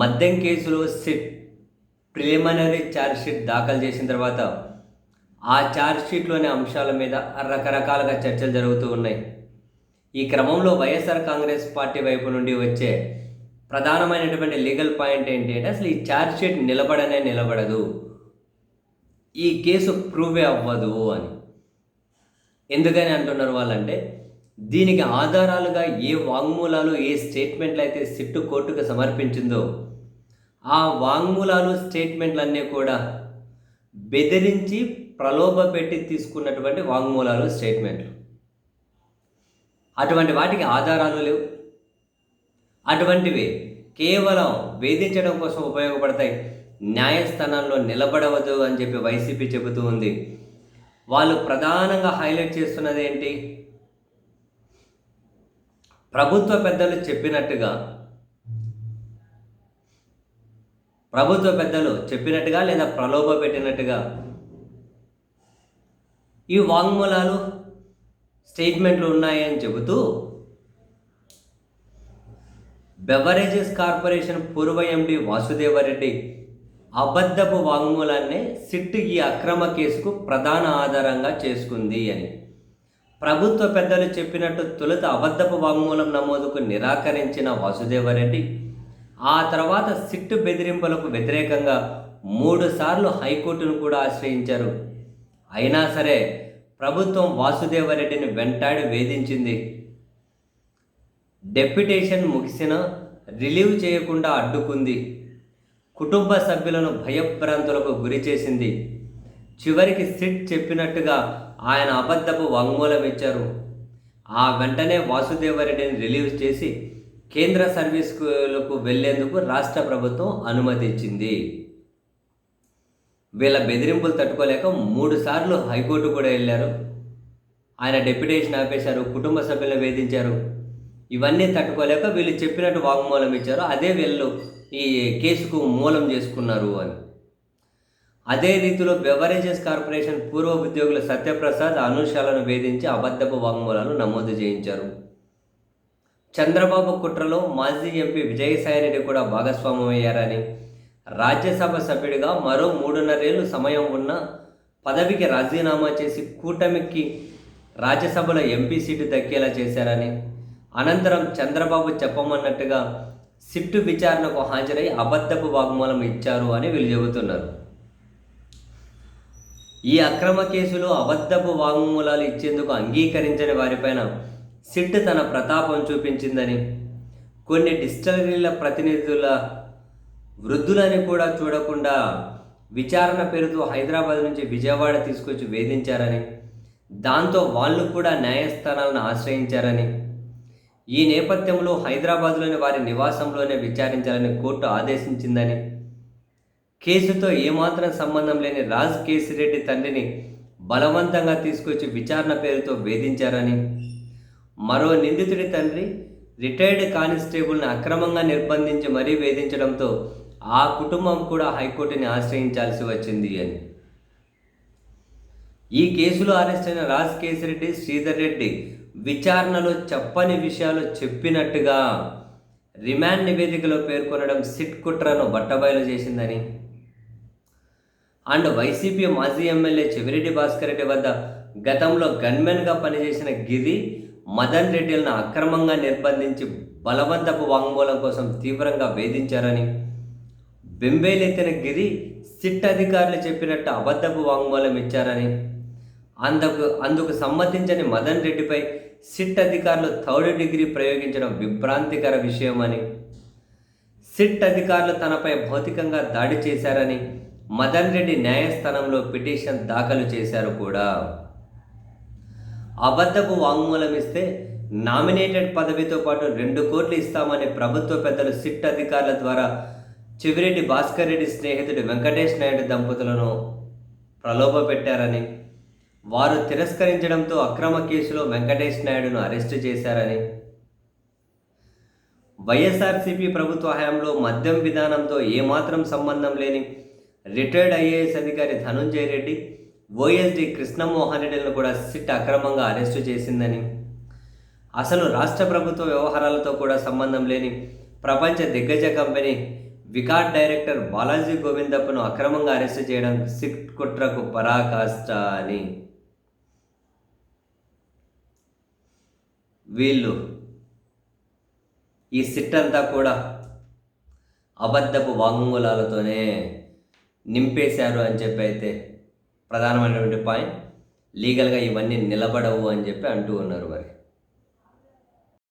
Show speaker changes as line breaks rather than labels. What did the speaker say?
మద్యం కేసులో SIT preliminary chargesheet దాఖలు చేసిన తర్వాత ఆ ఛార్జ్షీట్లోని అంశాల మీద రకరకాలుగా చర్చలు జరుగుతూ ఉన్నాయి. ఈ క్రమంలో వైఎస్ఆర్ కాంగ్రెస్ పార్టీ వైపు నుండి వచ్చే ప్రధానమైనటువంటి లీగల్ పాయింట్ ఏంటి అంటే అసలు ఈ ఛార్జ్షీట్ నిలబడనే నిలబడదు. ఈ కేసు ప్రూవే అవ్వదు అని. ఎందుకని అంటున్నారు వాళ్ళంటే దీనికి ఆధారాలుగా ఏ వాంగ్మూలాలు ఏ స్టేట్మెంట్లు అయితే సిట్టు కోర్టుకు సమర్పించిందో ఆ వాంగ్మూలాలు స్టేట్మెంట్లన్నీ కూడా బెదిరించి ప్రలోభ పెట్టి తీసుకున్నటువంటి వాంగ్మూలాలు స్టేట్మెంట్లు. అటువంటి వాటికి ఆధారాలు లేవు. అటువంటివి కేవలం వేధించడం కోసం ఉపయోగపడతాయి. న్యాయస్థానాల్లో నిలబడవద్దు అని చెప్పి వైసీపీ చెబుతూ ఉంది. వాళ్ళు ప్రధానంగా హైలైట్ చేస్తున్నది ఏంటి ప్రభుత్వ పెద్దలు చెప్పినట్టుగా ప్రభుత్వ పెద్దలు చెప్పినట్టుగా లేదా ప్రలోభ పెట్టినట్టుగా ఈ వాంగ్మూలాలు స్టేట్మెంట్లు ఉన్నాయని చెబుతూ బెవరేజెస్ కార్పొరేషన్ పూర్వ ఎండి వాసుదేవరెడ్డి అబద్ధపు వాంగ్మూలాన్ని సిట్ ఈ అక్రమ కేసుకు ప్రధాన ఆధారంగా చేసుకుంది అని. ప్రభుత్వ పెద్దలు చెప్పినట్టు తొలుత అబద్ధపు వాంగ్మూలం నమోదుకు నిరాకరించిన వాసుదేవరెడ్డి ఆ తర్వాత సిట్టు బెదిరింపులకు వ్యతిరేకంగా మూడుసార్లు హైకోర్టును కూడా ఆశ్రయించారు. అయినా సరే ప్రభుత్వం వాసుదేవరెడ్డిని వెంటాడి వేధించింది. డెప్యుటేషన్ ముగిసిన రిలీవ్ చేయకుండా అడ్డుకుంది. కుటుంబ సభ్యులను భయభ్రాంతులకు గురి చేసింది. చివరికి సిట్ చెప్పినట్టుగా ఆయన అబద్ధపు వాంగ్మూలం ఇచ్చారు. ఆ వెంటనే వాసుదేవరెడ్డిని రిలీవ్ చేసి కేంద్ర సర్వీసులకు వెళ్ళేందుకు రాష్ట్ర ప్రభుత్వం అనుమతి ఇచ్చింది వీళ్ళ బెదిరింపులు తట్టుకోలేక మూడు సార్లు హైకోర్టు కూడా వెళ్ళారు. ఆయన డెప్యుటేషన్ ఆపేశారు కుటుంబ సభ్యులను వేధించారు. ఇవన్నీ తట్టుకోలేక వీళ్ళు చెప్పినట్టు వాగ్మూలం ఇచ్చారు. అదే వీళ్ళు ఈ కేసుకు మూలం చేసుకున్నారు అని. అదే రీతిలో బెవరేజెస్ కార్పొరేషన్ పూర్వ ఉద్యోగులు సత్యప్రసాద్ అనుషాలను వేధించి అబద్ధపు వాగ్మూలాలు నమోదు చేయించారు. చంద్రబాబు కుట్రలో మాజీ ఎంపీ విజయసాయిరెడ్డి కూడా భాగస్వామ్యమయ్యారని రాజ్యసభ సభ్యుడిగా మరో మూడున్నరేళ్ళు సమయం ఉన్న పదవికి రాజీనామా చేసి కూటమికి రాజ్యసభలో ఎంపీ సీటు దక్కేలా చేశారని అనంతరం చంద్రబాబు చెప్పమన్నట్టుగా సిట్టు విచారణకు హాజరై అబద్ధపు వాగ్మూలం ఇచ్చారు అని వీళ్ళు చెబుతున్నారు. ఈ అక్రమ కేసులో అబద్ధపు వాగ్మూలాలు ఇచ్చేందుకు అంగీకరించని వారిపైన సిట్ తన ప్రతాపం చూపించిందని. కొన్ని డిస్టిలరీల ప్రతినిధుల వృద్ధులని కూడా చూడకుండా విచారణ పేరుతో హైదరాబాద్ నుంచి విజయవాడ తీసుకొచ్చి వేధించారని దాంతో వాళ్ళు కూడా న్యాయస్థానాలను ఆశ్రయించారని. ఈ నేపథ్యంలో హైదరాబాద్లోని వారి నివాసంలోనే విచారించాలని కోర్టు ఆదేశించిందని. కేసుతో ఏమాత్రం సంబంధం లేని రాజ్ కేసిరెడ్డి తండ్రిని బలవంతంగా తీసుకొచ్చి విచారణ పేరుతో వేధించారని. మరో నిందితుడి తండ్రి రిటైర్డ్ కానిస్టేబుల్ని అక్రమంగా నిర్బంధించి మరీ వేధించడంతో ఆ కుటుంబం కూడా హైకోర్టుని ఆశ్రయించాల్సి వచ్చింది అని. ఈ కేసులో అరెస్ట్ అయిన రాజ్ కేసిరెడ్డి శ్రీధర్ రెడ్డి విచారణలో చెప్పని విషయాలు చెప్పినట్టుగా రిమాండ్ నివేదికలో పేర్కొనడం సిట్ కుట్రను బట్టబయలు చేసిందని. అండ్ వైసీపీ మాజీ ఎమ్మెల్యే చెవిరెడ్డి భాస్కర్ రెడ్డి వద్ద గతంలో గన్మెన్గా పనిచేసిన గిరి మదన్ రెడ్డిలను అక్రమంగా నిర్బంధించి బలవంతపు వాంగ్మూలం కోసం తీవ్రంగా వేధించారని బెంబేలెత్తిన గిరి సిట్ అధికారులు చెప్పినట్టు అబద్ధపు వాంగ్మూలం ఇచ్చారని అందుకు అందుకు సమ్మతించని మదన్ రెడ్డిపై సిట్ అధికారులు థర్డ్ డిగ్రీ ప్రయోగించడం విభ్రాంతికర విషయమని సిట్ అధికారులు తనపై భౌతికంగా దాడి చేశారని మదన్ రెడ్డి న్యాయస్థానంలో పిటిషన్ దాఖలు చేశారు కూడా. అబద్ధపు వాంగ్మూలం ఇస్తే నామినేటెడ్ పదవితో పాటు రెండు కోట్లు ఇస్తామని ప్రభుత్వ పెద్దలు సిట్ అధికారుల ద్వారా చివిరెడ్డి భాస్కర్ రెడ్డి స్నేహితుడు వెంకటేష్ నాయుడు దంపతులను ప్రలోభ పెట్టారని వారు తిరస్కరించడంతో అక్రమ కేసులో వెంకటేష్ నాయుడును అరెస్టు చేశారని వైఎస్ఆర్సీపీ ప్రభుత్వ హయాంలో మద్యం విధానంతో ఏమాత్రం సంబంధం లేని రిటైర్డ్ ఐఏఎస్ అధికారి ధనుంజయ రెడ్డి ఓఎస్డి కృష్ణమోహన్ రెడ్డిలను కూడా సిట్ అక్రమంగా అరెస్టు చేసిందని. అసలు రాష్ట్ర ప్రభుత్వ వ్యవహారాలతో కూడా సంబంధం లేని ప్రపంచ దిగ్గజ కంపెనీ వికాట్ డైరెక్టర్ బాలాజీ గోవిందప్పను అక్రమంగా అరెస్ట్ చేయడం సిట్ కుట్రకు పరాకాష్ట అని వీళ్ళు ఈ సిట్ అంతా కూడా అబద్ధపు వాంగ్మూలాలతోనే నింపేశారు అని చెప్పి అయితే ప్రధానమైనటువంటి పాయింట్ లీగల్గా ఇవన్నీ నిలబడవు అని చెప్పి అంటూ ఉన్నారు మరి.